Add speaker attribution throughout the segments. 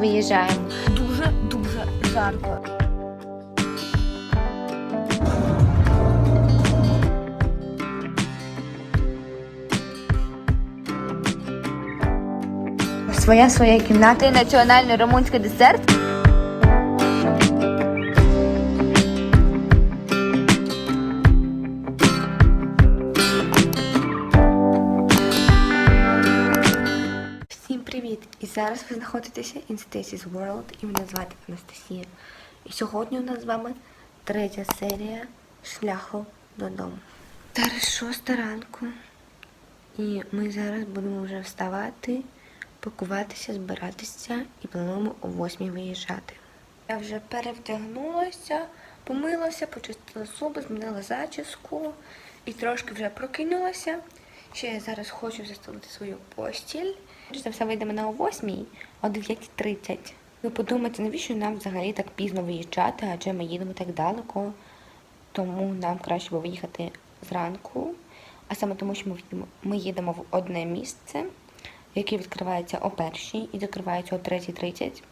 Speaker 1: Виїжджаємо.
Speaker 2: Дуже дуже жарко.
Speaker 1: Своя своя кімната. Національний румунський десерт. Привіт! І зараз ви знаходитеся in Stacy's World і мене звати Анастасія. І сьогодні у нас з вами третя серія шляху додому. Зараз шоста ранку. І ми зараз будемо вже вставати, пакуватися, збиратися і плануємо о восьмій виїжджати. Я вже перевдягнулася, помилася, почистила зуби, змінила зачіску і трошки вже прокинулася. Ще я зараз хочу застелити свою постіль. Це все вийдемо на о восьмій, о 9.30. Ви подумаєте, навіщо нам взагалі так пізно виїжджати, адже ми їдемо так далеко. Тому нам краще було виїхати зранку, а саме тому, що ми їдемо, в одне місце, яке відкривається о першій і закривається о 3.30.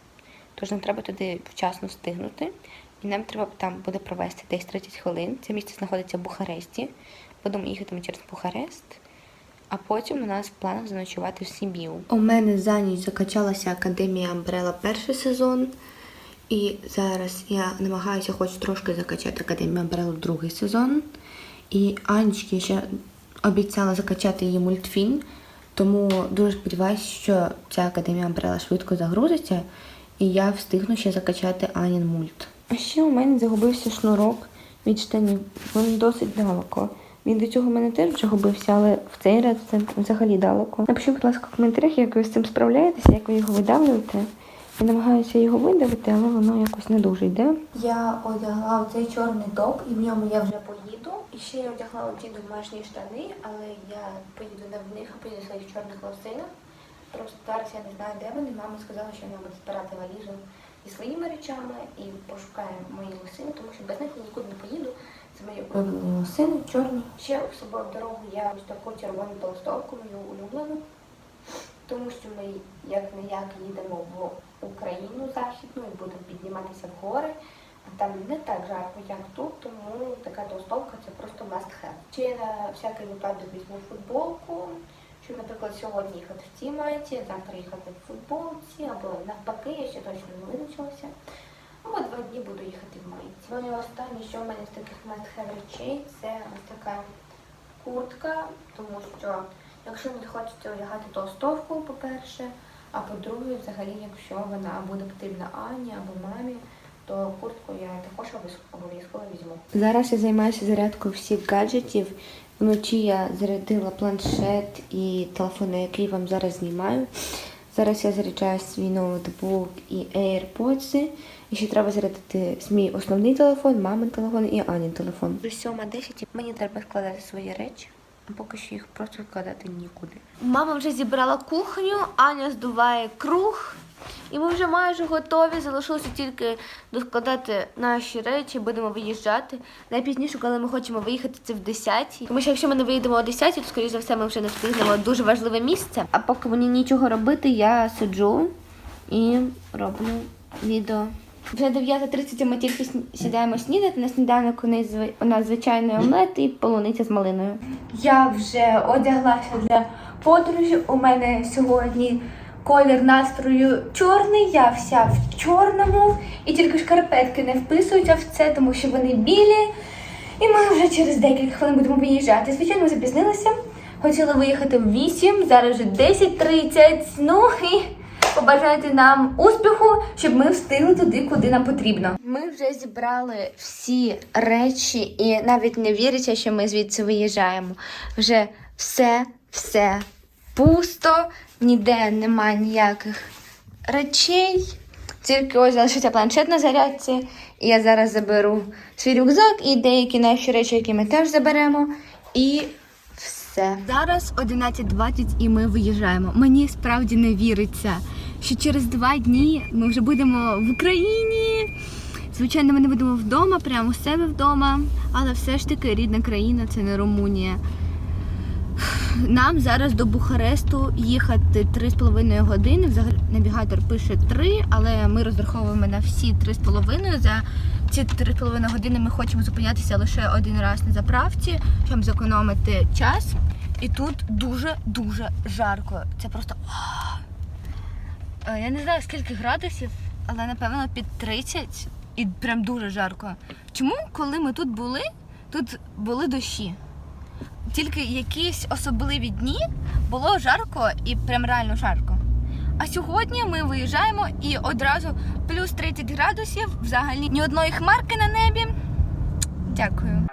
Speaker 1: Тож нам треба туди вчасно встигнути. І нам треба там буде провести десь 30 хвилин. Це місце знаходиться в Бухаресті. Будемо їхати ми через Бухарест, а потім у нас в планах заночувати в Сібіу. У мене за ніч закачалася Академія Амбрела перший сезон. І зараз я намагаюся хоч трошки закачати Академію Амбрелу другий сезон. І Анечки ще обіцяла закачати її мультфільм, тому дуже сподіваюся, що ця Академія Амбрела швидко загрузиться, і я встигну ще закачати Анін мульт. А ще у мене загубився шнурок від штанів. Він досить далеко. Він до цього мене теж загубився, але в цей раз це взагалі далеко. Напишіть, будь ласка, в коментарях, як ви з цим справляєтеся, як ви його видавлюєте. Я намагаюся його видавити, але воно якось не дуже йде. Я одягла цей чорний топ, і в ньому я вже поїду. І ще я одягла ці домашні штани, але я поїду не в них, а поїду в своїх чорних лосинах. Просто зараз я не знаю, де вони. Мама сказала, що вона буде збирати валізу зі своїми речами і пошукає мої лосини, тому що без них я нікуди не поїду. Це мої улюблені лосини, чорні. Ще з собою в дорогу я ось таку червону толстовку, мою улюблену тому що ми як не як їдемо в Україну західну і будемо підніматися в гори, а там не так жарко, як тут, тому така толстовка це просто must have. Ще на всякий випадок візьму футболку, щоб, наприклад, сьогодні їхати в цій майці, завтра їхати в футболці, або навпаки, я ще точно не визначилася. Два дні буду їхати в майці. Ну і останнє, що в мене з таких have речей, це ось така куртка, тому що якщо не хочете одягати толстовку, по-перше, а по-друге, взагалі, якщо вона буде потрібна Ані або мамі, то куртку я також обов'язково візьму. Зараз я займаюся зарядкою всіх гаджетів. Вночі я зарядила планшет і телефон, на який вам зараз знімаю. Зараз я заряджаю свій ноутбук і AirPods. І ще треба зарядити мій основний телефон, мамин телефон і Анін телефон. До 7.10 і мені треба складати свої речі, а поки що їх просто складати нікуди.
Speaker 2: Мама вже зібрала кухню, Аня здуває круг. І ми вже майже готові. Залишилося тільки доскладати наші речі, будемо виїжджати. Найпізніше, коли ми хочемо виїхати, це в 10 Тому що якщо ми не виїдемо о 10 то скоріш за все ми вже не встигнемо дуже важливе місце.
Speaker 1: А поки мені нічого робити, я сиджу і роблю відео.
Speaker 2: Вже 9.30 ми тільки сідаємо снідати. На сніданок у нас звичайний омлет і полуниця з малиною. Я вже одяглася для подорожі. У мене сьогодні колір настрою чорний, я вся в чорному. І тільки шкарпетки не вписуються в це, тому що вони білі. І ми вже через декілька хвилин будемо виїжджати. Звичайно, запізнилися. Хотіли виїхати в 8, зараз вже 10.30. Ну і побажайте нам успіху, щоб ми встигли туди, куди нам потрібно.
Speaker 1: Ми вже зібрали всі речі і навіть не віриться, що ми звідси виїжджаємо. Вже все, все пусто, ніде немає ніяких речей. Тільки ось залишиться планшет на зарядці. І я зараз заберу свій рюкзак і деякі наші речі, які ми теж заберемо. І все.
Speaker 2: Зараз 11.20 і ми виїжджаємо. Мені справді не віриться, що через два дні ми вже будемо в Україні. Звичайно, ми не будемо вдома, прямо у себе вдома, але все ж таки рідна країна це не Румунія.
Speaker 1: Нам зараз до Бухаресту їхати 3,5 години. Взагалі навігатор пише 3, але ми розраховуємо на всі 3,5. За ці 3,5 години ми хочемо зупинятися лише один раз на заправці, щоб зекономити час. І тут дуже-дуже жарко. Це просто. Е, Я не знаю скільки градусів, але напевно під 30 і прям дуже жарко. Чому, коли ми тут були, тут були дощі? Тільки якісь особливі дні було жарко і прям реально жарко. А сьогодні ми виїжджаємо і одразу плюс 30 градусів, взагалі ні одної хмарки на небі. Дякую.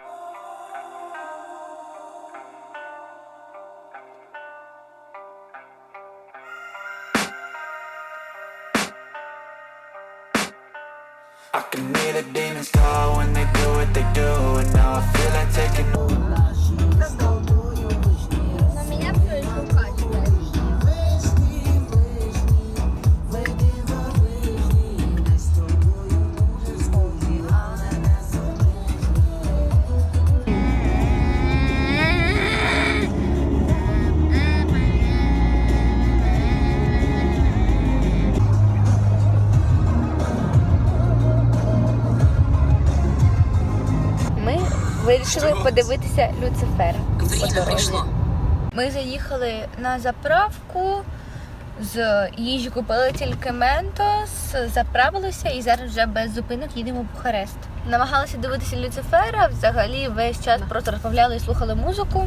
Speaker 1: Ми вирішили подивитися Люцифер.
Speaker 3: Пришло.
Speaker 1: Ми заїхали на заправку. З їжі купили тільки ментос, заправилися і зараз вже без зупинок їдемо в Бухарест. Намагалися дивитися Люцифера, взагалі весь час просто розмовляли і слухали музику.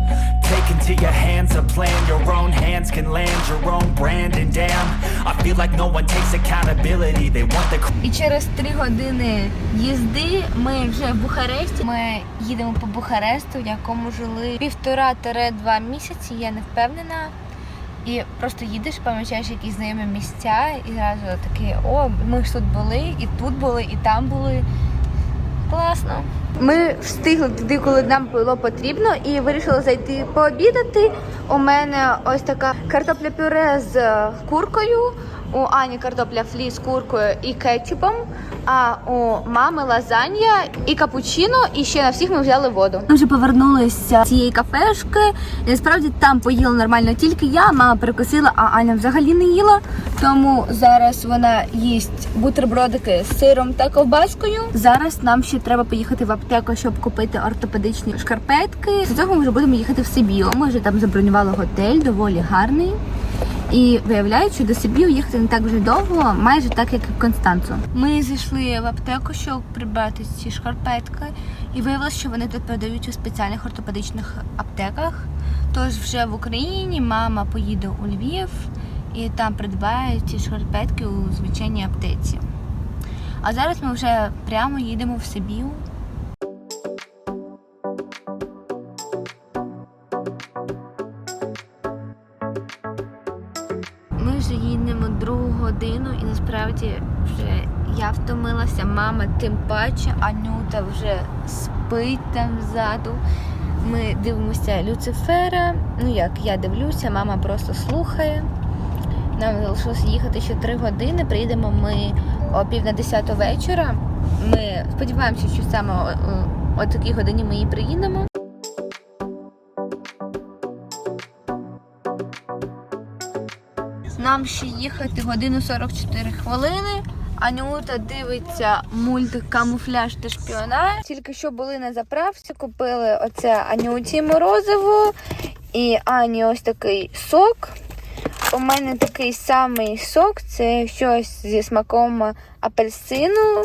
Speaker 4: Take into your hands a plan Your own hands can land your own brand And damn, I feel like no one takes accountability They want the
Speaker 1: І через три години їзди ми вже в Бухаресті. Ми їдемо по Бухаресту, в якому жили півтора-два місяці, я не впевнена. І просто їдеш, помічаєш якісь знайомі місця, і зразу такий, о, ми ж тут були, і тут були, і там були. Класно. Ми встигли туди, коли нам було потрібно, і вирішили зайти пообідати. У мене ось така картопля пюре з куркою. У Ані картопля флі з куркою і кетчупом. А у мами лазанья і капучино, і ще на всіх ми взяли воду. Ми вже повернулися з цієї кафешки. Насправді там поїла нормально тільки я. Мама перекусила, а Аня взагалі не їла. Тому зараз вона їсть бутербродики з сиром та ковбаскою. Зараз нам ще треба поїхати в аптеку, щоб купити ортопедичні шкарпетки. З цього ми вже будемо їхати в Сибіо. Ми вже там забронювали готель, доволі гарний. І виявляють, що до Сибію їхати не так вже довго, майже так, як і в Констанцу. Ми зайшли в аптеку, щоб придбати ці шкарпетки, і виявилося, що вони тут продають у спеціальних ортопедичних аптеках. Тож вже в Україні мама поїде у Львів і там придбає ці шкарпетки у звичайній аптеці. А зараз ми вже прямо їдемо в Сибію. Вже їдемо другу годину і насправді вже я втомилася, мама тим паче, Анюта вже спить там ззаду. Ми дивимося Люцифера. Ну як я дивлюся, мама просто слухає. Нам залишилося їхати ще три години. Приїдемо ми о пів на десяту вечора. Ми сподіваємося, що саме о, о, такій годині ми і приїдемо. Нам ще їхати годину 44 хвилини. Анюта дивиться мультик камуфляж та шпіонаж. Тільки що були на заправці, купили оце Анюті морозиво і Ані ось такий сок. У мене такий самий сок, це щось зі смаком апельсину.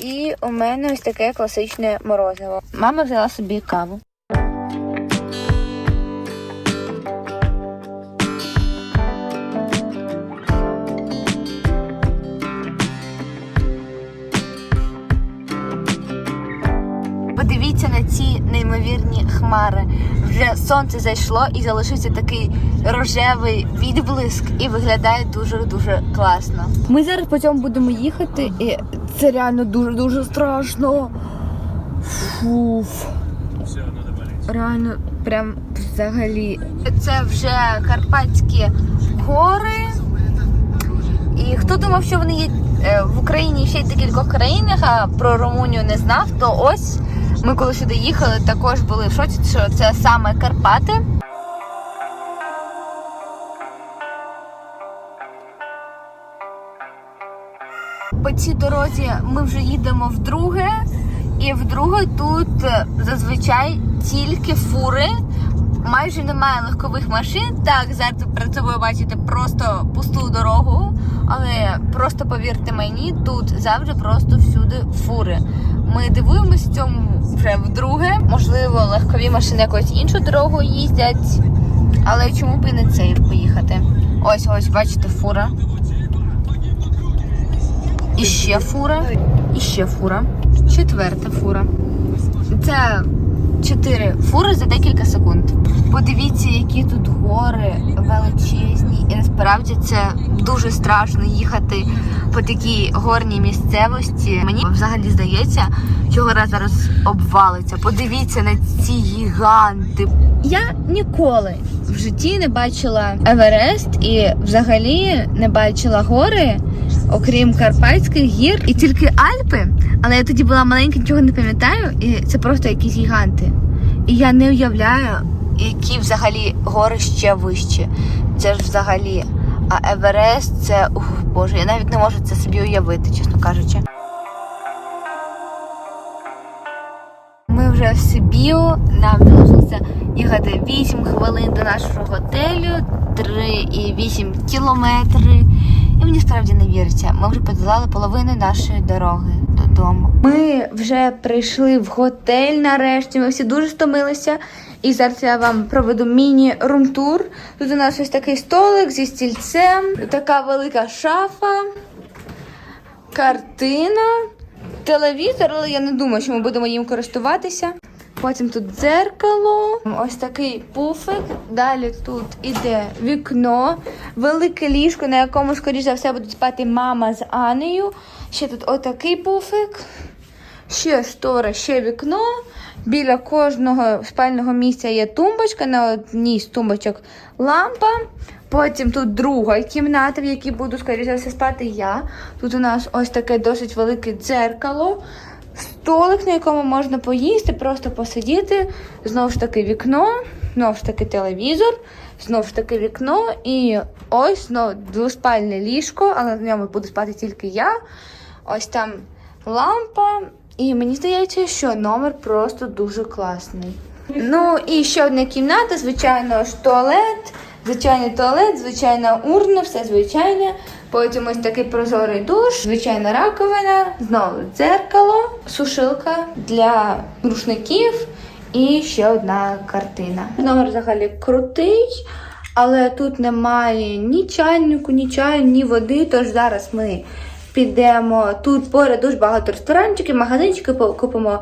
Speaker 1: І у мене ось таке класичне морозиво. Мама взяла собі каву. Подивіться на ці неймовірні хмари. Вже сонце зайшло і залишився такий рожевий відблиск, і виглядає дуже дуже класно. Ми зараз по цьому будемо їхати, і це реально дуже дуже страшно. Фуф. Реально, прям взагалі. Це вже Карпатські гори. І хто думав, що вони є е, в Україні ще й декількох країнах, а про Румунію не знав, то ось ми коли сюди їхали, також були в шоці, що це саме Карпати. По цій дорозі ми вже їдемо вдруге, і вдруге тут зазвичай тільки фури. Майже немає легкових машин. Так, зараз перед собою бачите просто пусту дорогу. Але просто повірте мені, тут завжди просто всюди фури. Ми дивуємося цьому вже вдруге. Можливо, легкові машини якось іншу дорогу їздять. Але чому б і не цей поїхати? Ось, ось, бачите, фура. І ще фура, і ще фура, четверта фура. Це чотири фури за декілька секунд. Подивіться, які тут гори величезні, і насправді це дуже страшно їхати по такій горній місцевості. Мені взагалі здається, що гора зараз обвалиться. Подивіться на ці гіганти. Я ніколи в житті не бачила Еверест і взагалі не бачила гори окрім Карпатських гір і тільки Альпи. Але я тоді була маленька, нічого не пам'ятаю, і це просто якісь гіганти. І я не уявляю, які взагалі гори ще вищі. Це ж взагалі. А Еверест це ух, боже, я навіть не можу це собі уявити, чесно кажучи. Ми вже в Сибіу, нам залишилося їхати 8 хвилин до нашого готелю, 3,8 кілометри. І мені справді не віриться. Ми вже подолали половину нашої дороги додому. Ми вже прийшли в готель нарешті. Ми всі дуже стомилися. І зараз я вам проведу міні-рум-тур. Тут у нас ось такий столик зі стільцем, така велика шафа, картина, телевізор, але я не думаю, що ми будемо їм користуватися. Потім тут дзеркало, ось такий пуфик. Далі тут іде вікно, велике ліжко, на якому, скоріш за все, будуть спати мама з Анею. Ще тут отакий пуфик, ще штора, ще вікно. Біля кожного спального місця є тумбочка, на одній з тумбочок лампа. Потім тут друга кімната, в якій буду, скоріше за все, спати я. Тут у нас ось таке досить велике дзеркало. Столик, на якому можна поїсти, просто посидіти. Знову ж таки вікно, знову ж таки телевізор, знову ж таки вікно. І ось знову двоспальне ліжко, але на ньому буду спати тільки я. Ось там лампа. І мені здається, що номер просто дуже класний. Ну і ще одна кімната, звичайно ж, туалет. Звичайний туалет, звичайна урна, все звичайне. Потім ось такий прозорий душ, звичайна раковина, знову дзеркало, сушилка для рушників і ще одна картина. Номер взагалі крутий, але тут немає ні чайнику, ні чаю, ні води. Тож зараз ми підемо. Тут поряд дуже багато ресторанчиків, магазинчиків, купимо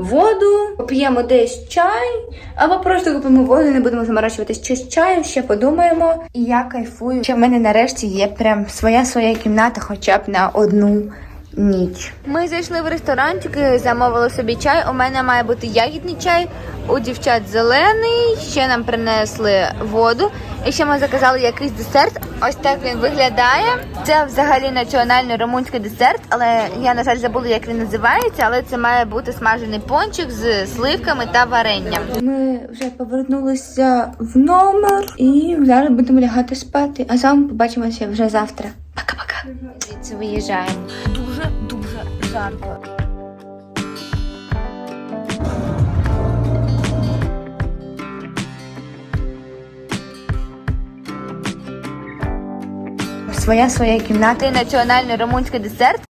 Speaker 1: воду, поп'ємо десь чай, або просто купимо воду, не будемо заморачуватись чи з чаєм, ще подумаємо. І я кайфую, що в мене нарешті є прям своя своя кімната, хоча б на одну ніч. Ми зайшли в ресторанчик, і замовили собі чай. У мене має бути ягідний чай, у дівчат зелений. Ще нам принесли воду. І ще ми заказали якийсь десерт. Ось так він виглядає. Це взагалі національний румунський десерт, але я на жаль забула, як він називається. Але це має бути смажений пончик з сливками та варенням. Ми вже повернулися в номер і зараз будемо лягати спати. А з вами побачимося вже завтра. Пока-пока. Звідси виїжджаємо. Жарко. Своя своя кімната. Національний румунський десерт.